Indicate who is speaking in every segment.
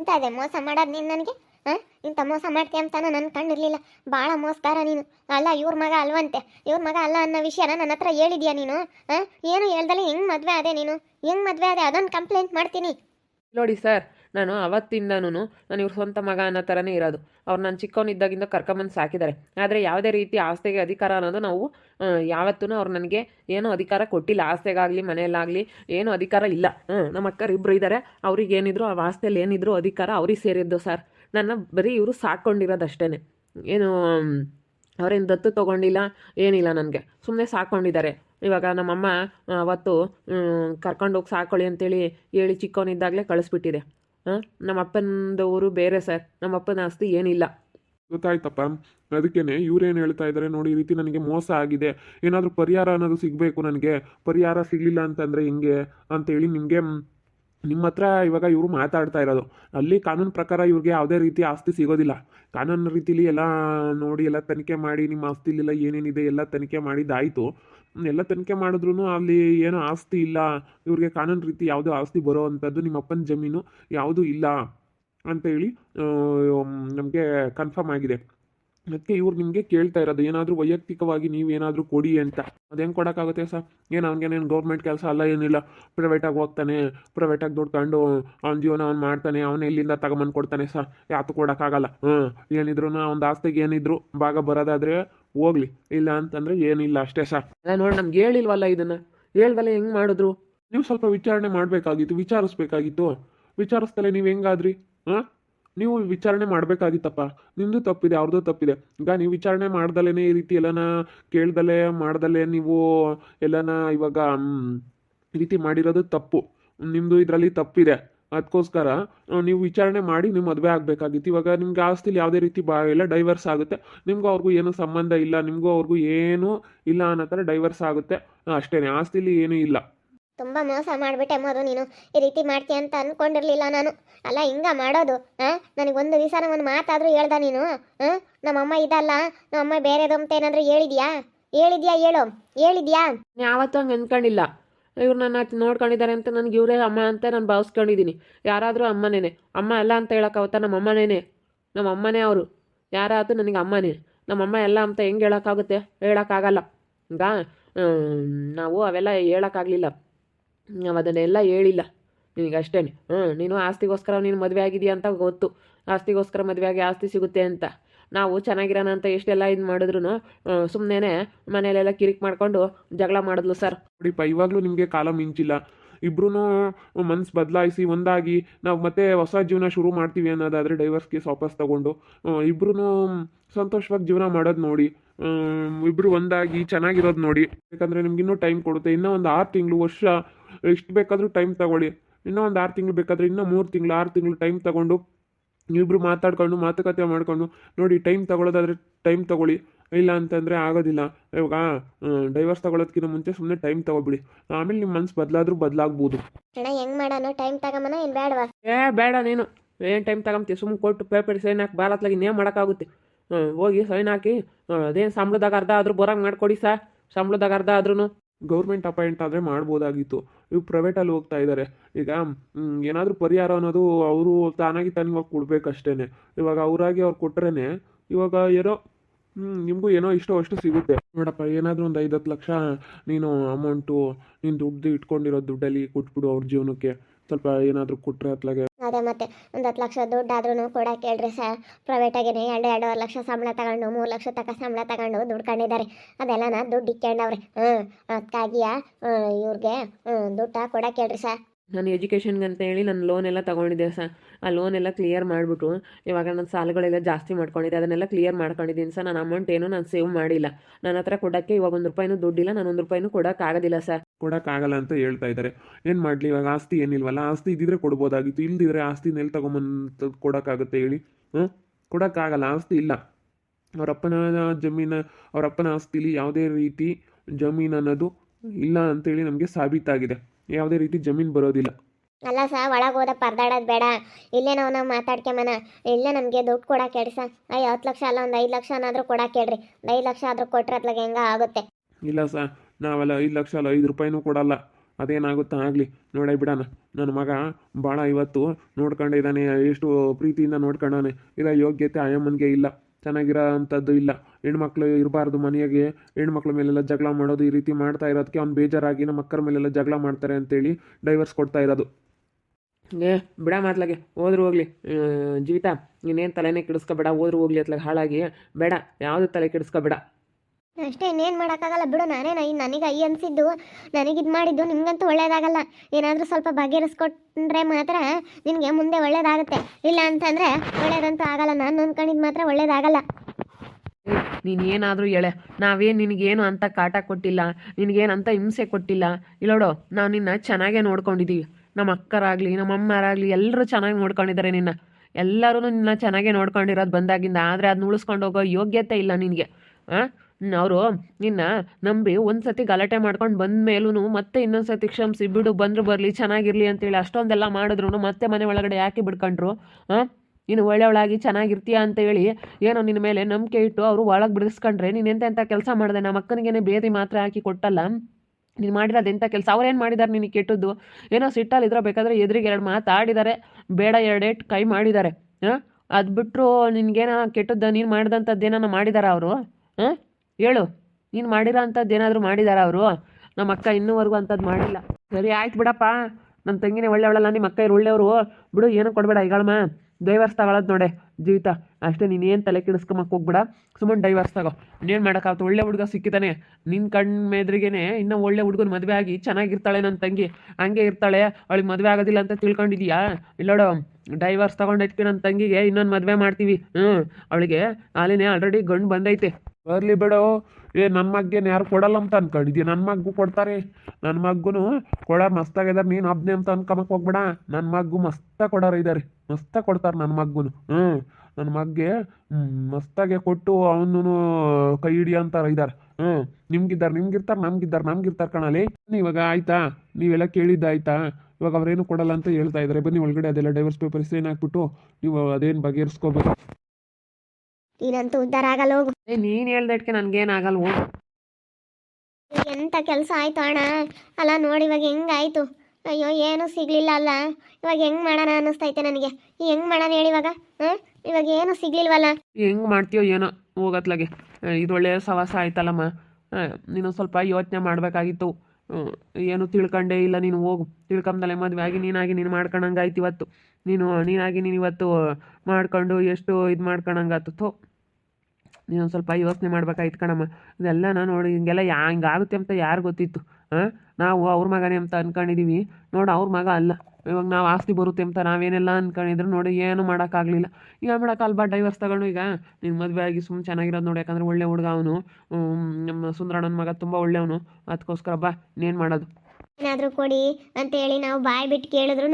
Speaker 1: ಇಂಥ ಅದೇ ಮೋಸ ಮಾಡೋದು ನೀನು ನನಗೆ? ಹಾಂ? ಇಂಥ ಮೋಸ ಮಾಡ್ತೀಯ ಅಂತ ನನ್ನ ಕಣ್ಣಿರಲಿಲ್ಲ. ಭಾಳ ಮೋಸ್ಕಾರ ನೀನು. ಅಲ್ಲ, ಇವ್ರ ಮಗ ಅಲ್ವಂತೆ. ಇವ್ರ ಮಗ ಅಲ್ಲ ಅನ್ನೋ ವಿಷಯನ ನನ್ನ ಹತ್ರ ಹೇಳಿದ್ಯಾ ನೀನು? ಹಾಂ? ಏನು ಹೇಳ್ದಲೆ? ಹೆಂಗೆ ಮದುವೆ ಅದೇ ನೀನು? ಹೆಂಗೆ ಮದುವೆ ಅದೇ ಅದೊಂದು ಕಂಪ್ಲೇಂಟ್ ಮಾಡ್ತೀನಿ.
Speaker 2: ನೋಡಿ ಸರ್ ನಾನು ಅವತ್ತಿಂದನೂ ನಾನು ಇವ್ರ ಸ್ವಂತ ಮಗ ಅನ್ನೋ ಥರನೇ ಇರೋದು. ಅವ್ರು ನಾನು ಚಿಕ್ಕವನಿದ್ದಾಗಿಂದ ಕರ್ಕೊಂಬಂದು ಸಾಕಿದ್ದಾರೆ. ಆದರೆ ಯಾವುದೇ ರೀತಿ ಆಸ್ತಿಗೆ ಅಧಿಕಾರ ಅನ್ನೋದು ನಾವು ಯಾವತ್ತೂ ಅವ್ರು ನನಗೆ ಏನೂ ಅಧಿಕಾರ ಕೊಟ್ಟಿಲ್ಲ. ಆಸ್ತೆಗಾಗಲಿ ಮನೆಯಲ್ಲಾಗಲಿ ಏನೂ ಅಧಿಕಾರ ಇಲ್ಲ. ಹ್ಮ್, ನಮ್ಮ ಅಕ್ಕರು ಇಬ್ಬರು ಇದ್ದಾರೆ ಅವ್ರಿಗೆ ಏನಿದ್ರು ಆ ಆಸ್ತಿಯಲ್ಲಿ ಏನಿದ್ರು ಅಧಿಕಾರ ಅವ್ರಿಗೆ ಸೇರಿದ್ದು ಸರ್. ನನ್ನ ಬರೀ ಇವರು ಸಾಕೊಂಡಿರೋದು ಅಷ್ಟೇ ಏನು ಅವರೇನು ದತ್ತು ತೊಗೊಂಡಿಲ್ಲ ಏನಿಲ್ಲ ನನಗೆ. ಸುಮ್ಮನೆ ಸಾಕೊಂಡಿದ್ದಾರೆ. ಇವಾಗ ನಮ್ಮಮ್ಮ ಅವತ್ತು ಕರ್ಕೊಂಡೋಗಿ ಸಾಕೊಳ್ಳಿ ಅಂತೇಳಿ ಹೇಳಿ ಚಿಕ್ಕವನಿದ್ದಾಗಲೇ ಕಳಿಸ್ಬಿಟ್ಟಿದೆ. ನಮ್ಮ ಊರು ಬೇರೆ ಸರ್. ನಮ್ಮ ಅಪ್ಪನ ಆಸ್ತಿ ಏನಿಲ್ಲ.
Speaker 3: ಗೊತ್ತಾಯ್ತಪ್ಪ. ಅದಕ್ಕೇನೆ ಇವ್ರೇನು ಹೇಳ್ತಾ ಇದ್ದಾರೆ ನೋಡಿ, ಈ ರೀತಿ ನನಗೆ ಮೋಸ ಆಗಿದೆ. ಏನಾದರೂ ಪರಿಹಾರ ಅನ್ನೋದು ಸಿಗಬೇಕು ನನಗೆ. ಪರಿಹಾರ ಸಿಗಲಿಲ್ಲ ಅಂತಂದರೆ ಹಿಂಗೆ? ಅಂತೇಳಿ ನಿಮಗೆ ನಿಮ್ಮ ಹತ್ರ ಇವಾಗ ಇವರು ಮಾತಾಡ್ತಾ ಇರೋದು. ಅಲ್ಲಿ ಕಾನೂನು ಪ್ರಕಾರ ಇವ್ರಿಗೆ ಯಾವುದೇ ರೀತಿ ಆಸ್ತಿ ಸಿಗೋದಿಲ್ಲ. ಕಾನೂನು ರೀತಿಲಿ ಎಲ್ಲ ನೋಡಿ, ಎಲ್ಲ ತನಿಖೆ ಮಾಡಿ, ನಿಮ್ಮ ಆಸ್ತಿಲಿಲ್ಲ ಏನೇನಿದೆ ಎಲ್ಲ ತನಿಖೆ ಮಾಡಿದ್ದಾಯಿತು. ಎಲ್ಲ ತನಿಖೆ ಮಾಡಿದ್ರು ಅಲ್ಲಿ ಏನೋ ಆಸ್ತಿ ಇಲ್ಲ. ಇವ್ರಿಗೆ ಕಾನೂನು ರೀತಿ ಯಾವುದೋ ಆಸ್ತಿ ಬರೋ ಅಂಥದ್ದು ನಿಮ್ಮ ಅಪ್ಪನ ಜಮೀನು ಯಾವುದೂ ಇಲ್ಲ ಅಂತೇಳಿ ನಮಗೆ ಕನ್ಫರ್ಮ್ ಆಗಿದೆ. ಅದಕ್ಕೆ ಇವ್ರು ನಿಮಗೆ ಕೇಳ್ತಾ ಇರೋದು ಏನಾದರೂ ವೈಯಕ್ತಿಕವಾಗಿ ನೀವು ಏನಾದರೂ ಕೊಡಿ ಅಂತ. ಅದು ಹೆಂಗೆ ಕೊಡೋಕ್ಕಾಗುತ್ತೆ ಸರ್? ಏನು ಅವನಿಗೇನೇನು ಗೌರ್ಮೆಂಟ್ ಕೆಲಸ ಅಲ್ಲ ಏನಿಲ್ಲ. ಪ್ರೈವೇಟಾಗಿ ಹೋಗ್ತಾನೆ ಪ್ರೈವೇಟಾಗಿ ದುಡ್ಕೊಂಡು ಅವ್ನ ಜೀವನ ಅವ್ನು ಮಾಡ್ತಾನೆ ಅವನು ಇಲ್ಲಿಂದ ತಗೊಂಬಂದು ಕೊಡ್ತಾನೆ ಸರ್. ಯಾತು ಕೊಡೋಕ್ಕಾಗಲ್ಲ. ಹ್ಞೂ ಏನಿದ್ರು ಅವ್ನ ಆಸ್ತಿಗೆ ಏನಿದ್ರು ಭಾಗ ಬರೋದಾದರೆ ಹೋಗ್ಲಿ. ಇಲ್ಲ ಅಂತಂದರೆ ಏನಿಲ್ಲ ಅಷ್ಟೇ ಸರ್.
Speaker 2: ಅಲ್ಲ ನೋಡಿ ನಮ್ಗೆ ಹೇಳಿಲ್ವಲ್ಲ ಇದನ್ನು? ಹೇಳ್ದಲ್ಲ ಹೆಂಗೆ ಮಾಡಿದ್ರು?
Speaker 3: ನೀವು ಸ್ವಲ್ಪ ವಿಚಾರಣೆ ಮಾಡಬೇಕಾಗಿತ್ತು ವಿಚಾರಿಸ್ಬೇಕಾಗಿತ್ತು. ವಿಚಾರಿಸ್ದಲ್ಲೇ ನೀವು ಹೆಂಗಾದ್ರಿ? ಹಾಂ ನೀವು ವಿಚಾರಣೆ ಮಾಡಬೇಕಾಗಿತ್ತಪ್ಪ. ನಿಮ್ಮದು ತಪ್ಪಿದೆ ಅವ್ರದ್ದು ತಪ್ಪಿದೆ. ಈಗ ನೀವು ವಿಚಾರಣೆ ಮಾಡ್ದಲೇ ಈ ರೀತಿ ಎಲ್ಲನ ಕೇಳ್ದಲೇ, ಮಾಡ್ದಲೇ ನೀವು ಎಲ್ಲನ ಇವಾಗ ಈ ರೀತಿ ಮಾಡಿರೋದು ತಪ್ಪು. ನಿಮ್ಮದು ಇದರಲ್ಲಿ ತಪ್ಪಿದೆ. ಅದಕ್ಕೋಸ್ಕರ ನೀವು ವಿಚಾರಣೆ ಮಾಡಿ ನೀವು ಮದುವೆ ಆಗಬೇಕಾಗಿತ್ತು. ಇವಾಗ ನಿಮ್ಗೆ ಆಸ್ತಿಲಿ ಯಾವುದೇ ರೀತಿ ಬಾ, ಇಲ್ಲ ಡೈವರ್ಸ್ ಆಗುತ್ತೆ. ನಿಮಗೂ ಅವ್ರಿಗೂ ಏನೂ ಸಂಬಂಧ ಇಲ್ಲ, ನಿಮಗೂ ಅವ್ರಿಗೂ ಏನೂ ಇಲ್ಲ ಅನ್ನೋ ಥರ ಡೈವರ್ಸ್ ಆಗುತ್ತೆ. ಅಷ್ಟೇ ಆಸ್ತಿಲಿ ಏನೂ ಇಲ್ಲ.
Speaker 1: ತುಂಬ ಮೋಸ ಮಾಡಿಬಿಟ್ಟೆ ಮೊದಲು ನೀನು. ಈ ರೀತಿ ಮಾಡ್ತೀಯ ಅಂತ ಅಂದ್ಕೊಂಡಿರಲಿಲ್ಲ ನಾನು. ಅಲ್ಲ, ಹಿಂಗ ಮಾಡೋದು ಹಾಂ ನನಗೊಂದು ದಿವಸ ಒಂದು ಮಾತಾದರೂ ಹೇಳ್ದ ನೀನು ಹಾಂ ನಮ್ಮಮ್ಮ ಇದಲ್ಲ, ನಮ್ಮಮ್ಮ ಬೇರೆದು ಅಂತ ಏನಾದರೂ ಹೇಳಿದ್ಯಾ? ಹೇಳಿದ್ಯಾ ಹೇಳು, ಹೇಳಿದ್ಯಾ?
Speaker 2: ಯಾವತ್ತೂ ಹಂಗೆ ಅಂದ್ಕೊಂಡಿಲ್ಲ ಇವ್ರು ನನ್ನ ನೋಡ್ಕೊಂಡಿದ್ದಾರೆ ಅಂತ ನನಗೆ ಇವರೇ ಅಮ್ಮ ಅಂತ ನಾನು ಭಾವಿಸ್ಕೊಂಡಿದ್ದೀನಿ ಯಾರಾದರೂ ಅಮ್ಮನೇನೆ. ಅಮ್ಮ ಅಲ್ಲ ಅಂತ ಹೇಳೋಕ್ಕಾಗುತ್ತಾ ನಮ್ಮ ಅಮ್ಮನೇನೆ ನಮ್ಮ ಅಮ್ಮನೇ ಅವರು. ಯಾರಾದರೂ ನನಗೆ ಅಮ್ಮನೇ. ನಮ್ಮ ಅಮ್ಮ ಎಲ್ಲ ಅಂತ ಹೆಂಗೆ ಹೇಳೋಕ್ಕಾಗುತ್ತೆ ಹೇಳೋಕ್ಕಾಗಲ್ಲ ಈಗ ನಾವು ಅವೆಲ್ಲ ಹೇಳೋಕ್ಕಾಗಲಿಲ್ಲ ನಾವು ಅದನ್ನೆಲ್ಲ ಹೇಳಿಲ್ಲ. ನಿನಗೆ ಅಷ್ಟೇ ಹ್ಞೂ ನೀನು ಆಸ್ತಿಗೋಸ್ಕರ ನೀನು ಮದುವೆ ಆಗಿದೆಯಾ ಅಂತ ಗೊತ್ತು. ಆಸ್ತಿಗೋಸ್ಕರ ಮದುವೆ ಆಗಿ ಆಸ್ತಿ ಸಿಗುತ್ತೆ ಅಂತ. ನಾವು ಚೆನ್ನಾಗಿರೋಣ ಅಂತ ಎಷ್ಟೆಲ್ಲ ಇದು ಮಾಡಿದ್ರು ಸುಮ್ಮನೆ ಮನೇಲೆಲ್ಲ ಕಿರಿಕ್ ಮಾಡಿಕೊಂಡು ಜಗಳ ಮಾಡಿದ್ಲು ಸರ್.
Speaker 3: ನೋಡಿಪ್ಪ, ಇವಾಗಲೂ ನಿಮಗೆ ಕಾಲ ಮಿಂಚಿಲ್ಲ. ಇಬ್ರು ಮನ್ಸು ಬದಲಾಯಿಸಿ ಒಂದಾಗಿ ನಾವು ಮತ್ತೆ ಹೊಸ ಜೀವನ ಶುರು ಮಾಡ್ತೀವಿ ಅನ್ನೋದಾದರೆ ಡೈವರ್ಸ್ ಕೇಸ್ ವಾಪಸ್ ತಗೊಂಡು. ಇಬ್ರು ಸಂತೋಷವಾಗಿ ಜೀವನ ಮಾಡೋದು ನೋಡಿ. ಇಬ್ಬರು ಒಂದಾಗಿ ಚೆನ್ನಾಗಿರೋದು ನೋಡಿ. ಯಾಕಂದರೆ ನಿಮ್ಗೆ ಇನ್ನೂ ಟೈಮ್ ಕೊಡುತ್ತೆ. ಇನ್ನೂ ಒಂದು ಆರು ತಿಂಗಳು ವರ್ಷ ಎಷ್ಟು ಬೇಕಾದರೂ ಟೈಮ್ ತಗೊಳ್ಳಿ. ಇನ್ನೂ ಒಂದು ಆರು ತಿಂಗಳು ಬೇಕಾದರೆ ಇನ್ನೂ ಮೂರು ತಿಂಗಳು ಆರು ತಿಂಗಳು ಟೈಮ್ ತಗೊಂಡು ಇಬ್ಬರು ಮಾತಾಡ್ಕೊಂಡು ಮಾತುಕತೆ ಮಾಡ್ಕೊಂಡು ನೋಡಿ ಟೈಮ್ ತಗೊಳ್ಳೋದಾದ್ರೆ ಟೈಮ್ ತಗೊಳ್ಳಿ. ಇಲ್ಲ ಅಂತಂದರೆ ಆಗೋದಿಲ್ಲ. ಇವಾಗ ಡೈವರ್ಸ್ ತಗೊಳ್ಳೋದಕ್ಕಿಂತ ಮುಂಚೆ ಸುಮ್ಮನೆ ಟೈಮ್ ತಗೊಬಿಡಿ. ಆಮೇಲೆ ನಿಮ್ಮ ಮನ್ಸು ಬದಲಾದ್ರೂ ಬದಲಾಗ್ಬೋದು.
Speaker 1: ಅಣ್ಣ ಹೆಂಗ್ ಮಾಡೋಣ? ಟೈಮ್ ತಗೊಂಬನ? ಏನು ಬೇಡವಾ?
Speaker 2: ಏ ಬೇಡ ನೀನು. ಏನು ಟೈಮ್ ತಗೊಂತೀವಿ ಸುಮ್ಮನೆ ಕೊಟ್ಟು ಪೇಪರ್ ಸೈನ್ ಹಾಕಿ ಬಾಲತ್ಲಾಗಿ ಇನ್ನೇನು ಮಾಡೋಕ್ಕಾಗುತ್ತೆ? ಹೋಗಿ ಸೈನ್ ಹಾಕಿ ಅದೇನು ಸಂಬಳದಾಗ ಅರ್ಧ ಆದರೂ ಬರೋಂಗೆ ಮಾಡ್ಕೊಡಿ ಸಾ. ಸಂಬಳದಾಗ ಅರ್ಧ ಆದ್ರೂ
Speaker 3: ಗೌರ್ಮೆಂಟ್ ಅಪಾಯಿಂಟ್ ಆದರೆ ಮಾಡ್ಬೋದಾಗಿತ್ತು. ಇವು ಪ್ರೈವೇಟಲ್ಲಿ ಹೋಗ್ತಾ ಇದ್ದಾರೆ ಈಗ ಏನಾದರೂ ಪರಿಹಾರ ಅನ್ನೋದು ಅವರು ತಾನಾಗಿ ತಾನಿವಾಗ ಕೊಡಬೇಕಷ್ಟೇ ಇವಾಗ ಅವರಾಗಿ ಅವ್ರು ಕೊಟ್ರೇ ಇವಾಗ ಏನೋ ನಿಮಗೂ ಏನೋ ಇಷ್ಟೋ ಅಷ್ಟು ಸಿಗುತ್ತೆ. ನೋಡಪ್ಪ, ಏನಾದರೂ ಒಂದು ಐದು ಹತ್ತು ಲಕ್ಷ ನೀನು ಅಮೌಂಟು ನೀನು ದುಡ್ಡು ಇಟ್ಕೊಂಡಿರೋ ದುಡ್ಡಲ್ಲಿ ಕೊಟ್ಬಿಡು ಅವ್ರ ಜೀವನಕ್ಕೆ. ಸ್ವಲ್ಪ ಏನಾದರೂ ಕೊಟ್ಟರೆ ಅತ್ಲಾಗೆ
Speaker 1: ಅದೇ ಮತ್ತೆ ಒಂದು ಹತ್ತು ಲಕ್ಷ ದುಡ್ಡಾದ್ರೂ ಕೊಡಕ್ಕೆ ಹೇಳ್ರಿ ಸರ್ ಪ್ರೈವೇಟಾಗೇನೆ ಎರಡು ಎರಡೂವರೆ ಲಕ್ಷ ಸಂಬಳ ತಗೊಂಡು, ಮೂರು ಲಕ್ಷ ತಕ ಸಂಬಳ ತಗೊಂಡು ದುಡ್ಕೊಂಡಿದ್ದಾರೆ. ನಾನು ದುಡ್ಡು ಇಕ್ಕೊಂಡವ್ರೆ ಹ್ಞೂ ಅದಕ್ಕಾಗಿಯ ಇವ್ರಿಗೆ ದುಡ್ಡ ಕೊಡಕ್ಕೆ ಹೇಳ್ರಿ ಸರ್
Speaker 2: ನಾನು ಎಜುಕೇಷನ್ಗೆ ಅಂತ ಹೇಳಿ ನಾನು ಲೋನ್ ಎಲ್ಲ ತೊಗೊಂಡಿದ್ದೆ ಸರ್ ಆ ಲೋನ್ ಎಲ್ಲ ಕ್ಲಿಯರ್ ಮಾಡಿಬಿಟ್ಟು ಇವಾಗ ನನ್ನ ಸಾಲಗಳೆಲ್ಲ ಜಾಸ್ತಿ ಮಾಡ್ಕೊಂಡಿದ್ದೆ. ಅದನ್ನೆಲ್ಲ ಕ್ಲಿಯರ್ ಮಾಡ್ಕೊಂಡಿದ್ದೀನಿ ಸರ್ ನಾನು ಅಮೌಂಟ್ ಏನು ನಾನು ಸೇವ್ ಮಾಡಿಲ್ಲ. ನನ್ನ ಹತ್ರ ಕೊಡೋಕ್ಕೆ ಇವಾಗ ಒಂದು ರೂಪಾಯಿನೂ ದುಡ್ಡಿಲ್ಲ. ನಾನು ಒಂದು ರೂಪಾಯಿನೂ ಕೊಡೋಕ್ಕಾಗೋದಿಲ್ಲ ಸರ್
Speaker 3: ಕೊಡೋಕ್ಕಾಗಲ್ಲ ಅಂತ ಹೇಳ್ತಾ ಇದ್ದಾರೆ. ಏನು ಮಾಡಲಿ? ಇವಾಗ ಆಸ್ತಿ ಏನಿಲ್ವಲ್ಲ? ಆಸ್ತಿ ಇದ್ದಿದ್ರೆ ಕೊಡ್ಬೋದಾಗಿತ್ತು. ಇಲ್ದಿದ್ರೆ ಆಸ್ತಿ ನೆಲ್ ತಗೊಂಬಂದು ಕೊಡೋಕ್ಕಾಗುತ್ತೆ ಹೇಳಿ? ಹಾಂ ಕೊಡೋಕ್ಕಾಗಲ್ಲ ಆಸ್ತಿ ಇಲ್ಲ. ಅವರಪ್ಪನ ಜಮೀನ, ಅವರಪ್ಪನ ಆಸ್ತಿಲಿ ಯಾವುದೇ ರೀತಿ ಜಮೀನು ಅನ್ನೋದು ಇಲ್ಲ ಅಂತೇಳಿ ನಮಗೆ ಸಾಬೀತಾಗಿದೆ. ಯಾವುದೇ ರೀತಿ ಜಮೀನು ಬರೋದಿಲ್ಲ.
Speaker 1: ಅಲ್ಲ ಸಾ ಒಳಗೆ ಹೋದ ಪರ್ದಾಡೋದು ಬೇಡ. ಇಲ್ಲೇ ನಾವು ನಾವು ಮಾತಾಡ್ಕೊಂಬನ ಇಲ್ಲೇ ನಮಗೆ ದುಡ್ಡು ಕೊಡಕ್ಕೆ ಹೇಳಿ ಸರ್ ಐ ಹತ್ತು ಲಕ್ಷ ಅಲ್ಲ ಒಂದು ಐದು ಲಕ್ಷ ಅನ್ನಾದರೂ ಕೊಡಕ್ಕೆ ಹೇಳ್ರಿ. ಒಂದು ಐದು ಲಕ್ಷ ಆದರೂ ಕೊಟ್ಟರೆ ಅದ್ಲಾಗ ಹೆಂಗ ಆಗುತ್ತೆ?
Speaker 3: ಇಲ್ಲ ಸರ್ ನಾವೆಲ್ಲ ಐದು ಲಕ್ಷ ಅಲ್ಲ ಐದು ರೂಪಾಯಿನೂ ಕೊಡಲ್ಲ. ಅದೇನಾಗುತ್ತಾ ಆಗಲಿ? ನೋಡೇ ಬಿಡೋಣ. ನನ್ನ ಮಗ ಭಾಳ ಇವತ್ತು ನೋಡ್ಕೊಂಡಿದ್ದಾನೆ ಎಷ್ಟು ಪ್ರೀತಿಯಿಂದ ನೋಡ್ಕೊಂಡಾನೆ ಇಲ್ಲ ಯೋಗ್ಯತೆ ಆಯಮ್ಮನಿಗೆ ಇಲ್ಲ. ಚೆನ್ನಾಗಿರೋ ಅಂಥದ್ದು ಇಲ್ಲ. ಹೆಣ್ಮಕ್ಳು ಇರಬಾರ್ದು ಮನೆಯಾಗೆ ಹೆಣ್ಮಕ್ಳ ಮೇಲೆಲ್ಲ ಜಗಳ ಮಾಡೋದು ಈ ರೀತಿ ಮಾಡ್ತಾ ಇರೋದಕ್ಕೆ ಅವ್ನು ಬೇಜಾರಾಗಿ ನಮ್ಮ ಮಕ್ಕಳ ಮೇಲೆಲ್ಲ ಜಗಳ ಮಾಡ್ತಾರೆ ಅಂತೇಳಿ ಡೈವರ್ಸ್ ಕೊಡ್ತಾ ಇರೋದು.
Speaker 2: ಏ, ಬಿಡ ಮಾತ್ಲಾಗೆ, ಹೋದ್ರು ಹೋಗ್ಲಿ. ಜೀವಿತ ಇನ್ನೇನು ತಲೆನೇ ಕೆಡಿಸ್ಕೊಬೇಡ, ಹೋದ್ರು ಹೋಗ್ಲಿ ಅತ್ಲಾಗ ಹಾಳಾಗಿ. ಬೇಡ, ಯಾವುದು ತಲೆ ಕೆಡಿಸ್ಕೊಬೇಡ.
Speaker 1: ಅಷ್ಟೇ ಇನ್ನೇನು ಮಾಡೋಕ್ಕಾಗಲ್ಲ ಬಿಡು ನಾನೇ ನೈ ನನಗೆ ಐ ಅನಿಸಿದ್ದು ಇದು ಮಾಡಿದ್ದು ನಿಮಗಂತೂ ಒಳ್ಳೇದಾಗಲ್ಲ. ಏನಾದರೂ ಸ್ವಲ್ಪ ಬಗೆಹರಿಸ್ಕೊಟ್ರೆ ಮಾತ್ರ ನಿನಗೆ ಮುಂದೆ ಒಳ್ಳೇದಾಗುತ್ತೆ. ಇಲ್ಲ ಅಂತಂದರೆ ಒಳ್ಳೇದಂತೂ ಆಗಲ್ಲ. ನಾನು ಅಂದ್ಕೊಂಡಿದ್ದು ಮಾತ್ರ ಒಳ್ಳೇದಾಗಲ್ಲ.
Speaker 2: ನೀನು ಏನಾದರೂ ಹೇಳೆ ನಾವೇನು ನಿನಗೇನು ಅಂತ ಕಾಟ ಕೊಟ್ಟಿಲ್ಲ, ನಿನಗೇನು ಅಂತ ಹಿಂಸೆ ಕೊಟ್ಟಿಲ್ಲ. ಇಲ್ಲೋಡು ನಾವು ನಿನ್ನ ಚೆನ್ನಾಗೇ ನೋಡ್ಕೊಂಡಿದ್ದೀವಿ ನಮ್ಮ ಅಕ್ಕರಾಗಲಿ, ನಮ್ಮ ಅಮ್ಮರಾಗಲಿ ಎಲ್ಲರೂ ಚೆನ್ನಾಗಿ ನೋಡ್ಕೊಂಡಿದ್ದಾರೆ ನಿನ್ನ. ಎಲ್ಲರೂ ನಿನ್ನ ಚೆನ್ನಾಗೇ ನೋಡ್ಕೊಂಡಿರೋದು ಬಂದಾಗಿಂದ, ಆದರೆ ಅದನ್ನ ಉಳಿಸ್ಕೊಂಡು ಹೋಗೋ ಯೋಗ್ಯತೆ ಇಲ್ಲ ನಿನಗೆ. ಹಾಂ ಅವರು ನಿನ್ನ ನಂಬಿ ಒಂದು ಸತಿ ಗಲಾಟೆ ಮಾಡ್ಕೊಂಡು ಬಂದ ಮೇಲೂ ಮತ್ತೆ ಇನ್ನೊಂದು ಸತಿ ಕ್ಷಮಿಸಿ, ಬಿಡು, ಬಂದರು, ಬರಲಿ, ಚೆನ್ನಾಗಿರಲಿ ಅಂತೇಳಿ ಅಷ್ಟೊಂದೆಲ್ಲ ಮಾಡಿದ್ರು ಮತ್ತೆ ಮನೆ ಒಳಗಡೆ ಯಾಕೆ ಬಿಡ್ಕೊಂಡ್ರು? ಹಾಂ ನೀನು ಒಳ್ಳೆಯವಳಾಗಿ ಚೆನ್ನಾಗಿರ್ತೀಯ ಅಂತ ಹೇಳಿ ಏನೋ ನಿನ್ನ ಮೇಲೆ ನಂಬಿಕೆ ಇಟ್ಟು ಅವರು ಒಳಗೆ ಬಿಡಿಸ್ಕೊಂಡ್ರೆ ನೀನು ಎಂತೆಂಥ ಕೆಲಸ ಮಾಡಿದೆ? ನಮ್ಮ ಅಕ್ಕನಿಗೇನೆ ಬೇರೆ ಮಾತ್ರ ಹಾಕಿ ಕೊಟ್ಟಲ್ಲ. ನೀನು ಮಾಡಿರೋದು ಎಂಥ ಕೆಲಸ? ಅವ್ರೇನು ಮಾಡಿದ್ದಾರೆ ನಿನಗೆ ಕೆಟ್ಟದ್ದು? ಏನೋ ಸಿಟ್ಟಲ್ಲಿ ಇದ್ರೆ ಬೇಕಾದರೆ ಎದುರಿಗೆ ಎರಡು ಮಾತಾಡಿದ್ದಾರೆ ಬೇಡ ಎರಡೇಟ್ ಕೈ ಮಾಡಿದ್ದಾರೆ ಹಾಂ ಅದು ಬಿಟ್ಟರು ನಿನಗೇನೋ ಕೆಟ್ಟದ್ದು ನೀನು ಮಾಡಿದಂಥದ್ದು ಏನಾನ ಮಾಡಿದಾರ ಅವರು? ಹಾಂ ಹೇಳು, ನೀನು ಮಾಡಿರೋ ಅಂಥದ್ದು ಏನಾದರೂ ಮಾಡಿದಾರ ಅವರು? ನಮ್ಮ ಅಕ್ಕ ಇನ್ನೂವರೆಗೂ ಅಂಥದ್ದು ಮಾಡಿಲ್ಲ. ಸರಿ ಆಯ್ತು ಬಿಡಪ್ಪ ನನ್ನ ತಂಗಿನೇ ಒಳ್ಳೆವಳಲ್ಲ ನಿಮ್ಮ ಅಕ್ಕ ಇರು ಒಳ್ಳೆಯವರು. ಬಿಡು, ಏನೂ ಕೊಡಬೇಡ ಈಗಳಮ್ಮ ಡೈವರ್ಸ್ ತಗೊಳ್ಳೋದು ನೋಡೆ, ಜೀವಿತ. ಅಷ್ಟೇ ನೀನೇನು ತಲೆ ಕೆಡಿಸ್ಕೊಂಬಕ್ಕೆ ಹೋಗ್ಬಿಡ. ಸುಮ್ಮನೆ ಡೈವರ್ಸ್ ತಗೋ. ಇನ್ನೇನು ಮಾಡೋಕ್ಕಾಗುತ್ತೆ? ಒಳ್ಳೆ ಹುಡುಗ ಸಿಕ್ಕಿತಾನೆ ನಿನ್ನ ಕಣ್ಣು ಮೇದ್ರಿಗೇನೆ ಇನ್ನೂ ಒಳ್ಳೆ ಹುಡುಗನ ಮದುವೆ ಆಗಿ ಚೆನ್ನಾಗಿರ್ತಾಳೆ ನನ್ನ ತಂಗಿ. ಹಂಗೆ ಇರ್ತಾಳೆ, ಅವಳಿಗೆ ಮದುವೆ ಆಗೋದಿಲ್ಲ ಅಂತ ತಿಳ್ಕೊಂಡಿದ್ಯಾ? ಇಲ್ಲೋಡು ಡೈವರ್ಸ್ ತಗೊಂಡೈತಿ ನನ್ನ ತಂಗಿಗೆ, ಇನ್ನೊಂದು ಮದುವೆ ಮಾಡ್ತೀವಿ. ಹ್ಞೂ ಅವಳಿಗೆ ಅಲ್ಲಿನೇ ಆಲ್ರೆಡಿ ಗಂಡು ಬಂದೈತೆ.
Speaker 3: ಬರಲಿ ಬಿಡು. ಏ ನನ್ನ ಮಗ್ಗೇನು ಯಾರು ಕೊಡಲ್ಲ ಅಂತ ಅನ್ಕೊಂಡಿದ್ಯ? ನನ್ನ ಮಗ್ಗು ಕೊಡ್ತಾರೆ. ನನ್ನ ಮಗ್ಗುನು ಕೊಡೋರು ಮಸ್ತಾಗಿದ್ದಾರೆ ನೀನು ಒಬ್ಬನೇ ಅಂತ ಅನ್ಕೊಂಬಕ್ಕೆ ಹೋಗ್ಬೇಡ. ನನ್ನ ಮಗ್ಗು ಮಸ್ತ ಕೊಡೋರು ಇದ್ದಾರೆ ಮಸ್ತ ಕೊಡ್ತಾರೆ ನನ್ನ ಮಗ್ಗುನು. ಹ್ಞೂ ನನ್ನ ಮಗ್ಗೆ ಮಸ್ತಾಗೆ ಕೊಟ್ಟು ಅವನು ಕೈ ಹಿಡಿಯೋಂತಾರ ಇದ್ದಾರೆ ಹ್ಞೂ ನಿಮ್ಗಿದ್ದಾರೆ, ನಿಮ್ಗಿರ್ತಾರೆ, ನಮ್ಗಿದ್ದಾರೆ, ನಮ್ಗಿರ್ತಾರೆ ಕಣಲಿ ಇವಾಗ, ಆಯ್ತಾ? ನೀವೆಲ್ಲ ಕೇಳಿದ್ದು ಆಯ್ತಾ? ಇವಾಗ ಅವ್ರೇನು ಕೊಡಲ್ಲ ಅಂತ ಹೇಳ್ತಾ ಇದ್ದಾರೆ ಬನ್ನಿ ಒಳಗಡೆ ಅದೆಲ್ಲ ಡೈವರ್ಸ್ ಪೇಪರ್ ಸೈನ್ ಹಾಕ್ಬಿಟ್ಟು ನೀವು ಅದೇನು ಬಗೆಹರಿಸ್ಕೋಬೇಕು?
Speaker 1: ನೀನಂತೂ ಉದ್ದಾರ ಆಗಲ್ಲ ಹೋಗು.
Speaker 2: ಏ ನೀನು ಹೇಳ್ದಟ್ಕೆ ನನಗೇನಾಗಲ್ಲ ಹೋಗು.
Speaker 1: ಎಂತ ಕೆಲಸ ಆಯ್ತು ಅಣ್ಣ? ಅಲ್ಲ ನೋಡಿ ಇವಾಗ ಹೆಂಗಾಯ್ತು ಅಯ್ಯೋ ಏನು ಸಿಗ್ಲಿಲ್ಲ ಅಲ್ಲ. ಇವಾಗ ಹೆಂಗ್ ಮಾಡೋಣ ಅನ್ನಿಸ್ತೈತೆ ನನಗೆ? ಹೆಂಗ್ ಮಾಡೋಣ ಹೇಳಿ ಇವಾಗ? ಹಾಂ? ಇವಾಗ ಏನು ಸಿಗ್ಲಿಲ್ವಲ್ಲ?
Speaker 2: ಹೆಂಗ್ ಮಾಡ್ತೀಯೋ ಏನೋ ಹೋಗತ್ಲಾಗೆ. ಇದೊಳ್ಳೆ ಸವಾಸ ಆಯ್ತಲ್ಲಮ್ಮ. ಆ, ನೀನು ಸ್ವಲ್ಪ ಯೋಚನೆ ಮಾಡಬೇಕಾಗಿತ್ತು. ಏನು ತಿಳ್ಕೊಂಡೇ ಇಲ್ಲ ನೀನು ಹೋಗು. ತಿಳ್ಕೊಂಬದಲೆ ಮದುವೆ ಆಗಿ ನೀನಾಗಿ ನೀನು ಮಾಡ್ಕೊಂಡಂಗಾಯ್ತು ಇವತ್ತು. ನೀನು ನೀನಾಗಿ ನೀನು ಇವತ್ತು ಮಾಡ್ಕೊಂಡು ಎಷ್ಟು ಇದು ಮಾಡ್ಕೊಂಡಂಗಾಯ್ತು ಥೋ. ನೀನು ಸ್ವಲ್ಪ ಯೋಚನೆ ಮಾಡ್ಬೇಕಾಯ್ತು ಕಣಮ್ಮ. ಇದೆಲ್ಲ ನಾನು ನೋಡಿ ಹಿಂಗೆಲ್ಲ ಯಾ ಹಿಂಗಾಗುತ್ತೆ ಅಂತ ಯಾರು ಗೊತ್ತಿತ್ತು ಹಾಂ ನಾವು ಅವ್ರ ಮಗನೇ ಅಂತ ಅಂದ್ಕೊಂಡಿದ್ದೀವಿ ನೋಡು ಅವ್ರ ಮಗ ಅಲ್ಲ. ಇವಾಗ ನಾವು ಆಸ್ತಿ ಬರುತ್ತೆ ಅಂತ ನಾವೇನೆಲ್ಲ ಅನ್ಕೊಂಡಿದ್ರು ನೋಡಿ ಏನು ಮಾಡೋಕ್ಕಾಗಲಿಲ್ಲ. ಈಗ ಮಾಡೋಕೆ ಅಲ್ಬಾ ಡೈವರ್ಸ್ ತಗೊಂಡು ಈಗ? ನೀನು ಮದುವೆ ಆಗಿ ಸುಮ್ಮನೆ ಚೆನ್ನಾಗಿರೋದು ನೋಡಿ, ಯಾಕಂದ್ರೆ ಒಳ್ಳೆ ಹುಡುಗ ಅವನು. ನಮ್ಮ ಸುಂದರಣ್ಣನ ಮಗ ತುಂಬ ಒಳ್ಳೆಯವನು. ಅದಕ್ಕೋಸ್ಕರ ಬಾ, ಇನ್ನೇನು ಮಾಡೋದು?
Speaker 1: ಏನಾದರೂ ಕೊಡಿ ಅಂತೇಳಿ ನಾವು ಬಾಯಿ ಬಿಟ್ಟು ಕೇಳಿದ್ರು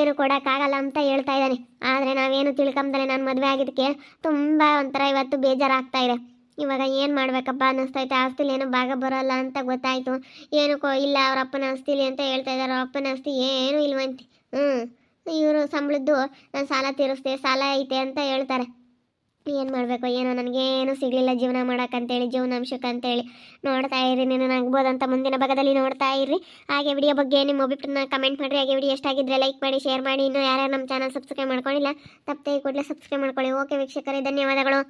Speaker 1: ಏನು ಕೊಡೋಕ್ಕಾಗಲ್ಲ ಅಂತ ಹೇಳ್ತಾ ಇದ್ದಾನೆ. ಆದರೆ ನಾವೇನು ತಿಳ್ಕೊಂಬಂದ್ರೆ ನಾನು ಮದುವೆ ಆಗಿದ್ದಕ್ಕೆ ತುಂಬ ಒಂಥರ ಇವತ್ತು ಬೇಜಾರಾಗ್ತಾ ಇದೆ. ಇವಾಗ ಏನು ಮಾಡಬೇಕಪ್ಪ ಅನ್ನಿಸ್ತೈತೆ. ಆಸ್ತಿಲಿ ಏನು ಭಾಗ ಬರೋಲ್ಲ ಅಂತ ಗೊತ್ತಾಯಿತು. ಏನು ಕೊ ಇಲ್ಲ, ಅವ್ರ ಅಪ್ಪನ ಆಸ್ತಿಲಿ ಅಂತ ಹೇಳ್ತಾ ಇದ್ದಾರೆ. ಅವ್ರ ಅಪ್ಪನ ಆಸ್ತಿ ಏನು ಇಲ್ವಂತೆ. ಹ್ಞೂ ಇವರು ಸಂಬಳದ್ದು ನಾನು ಸಾಲ ತೀರಿಸ್ದೆ, ಸಾಲ ಐತೆ ಅಂತ ಹೇಳ್ತಾರೆ. ಏನು ಮಾಡಬೇಕು? ಏನೋ ನನಗೇನು ಸಿಗಲಿಲ್ಲ ಜೀವನ ಮಾಡೋಕ್ಕಂತೇಳಿ, ಜೀವನಾಂಶಕ್ಕೆ ಅಂತೇಳಿ. ನೋಡ್ತಾ ಇರಿ, ನೀನು ಆಗ್ಬೋದಂತ ಮುಂದಿನ ಭಾಗದಲ್ಲಿ ನೋಡ್ತಾ ಇರಿ. ಹಾಗೆ ವಿಡಿಯೋ ಬಗ್ಗೆ ನಿಮ್ಮ ಅಭಿಪ್ರಾಯನ ಕಮೆಂಟ್ ಮಾಡಿರಿ. ಹಾಗೆ ವಿಡಿಯೋ ಎಷ್ಟಾಗಿದ್ರೆ ಲೈಕ್ ಮಾಡಿ ಶೇರ್ ಮಾಡಿ. ಇನ್ನೂ ಯಾರ್ಯಾರು ನಮ್ಮ ಚಾನಲ್ ಸಬ್ಸ್ಕ್ರೈಬ್ ಮಾಡ್ಕೊಂಡಿಲ್ಲ, ತಪ್ಪದೆ ಕೂಡಲೇ ಸಬ್ಸ್ಕ್ರೈಬ್ ಮಾಡ್ಕೊಳ್ಳಿ. ಓಕೆ ವೀಕ್ಷಕರೇ, ಧನ್ಯವಾದಗಳು.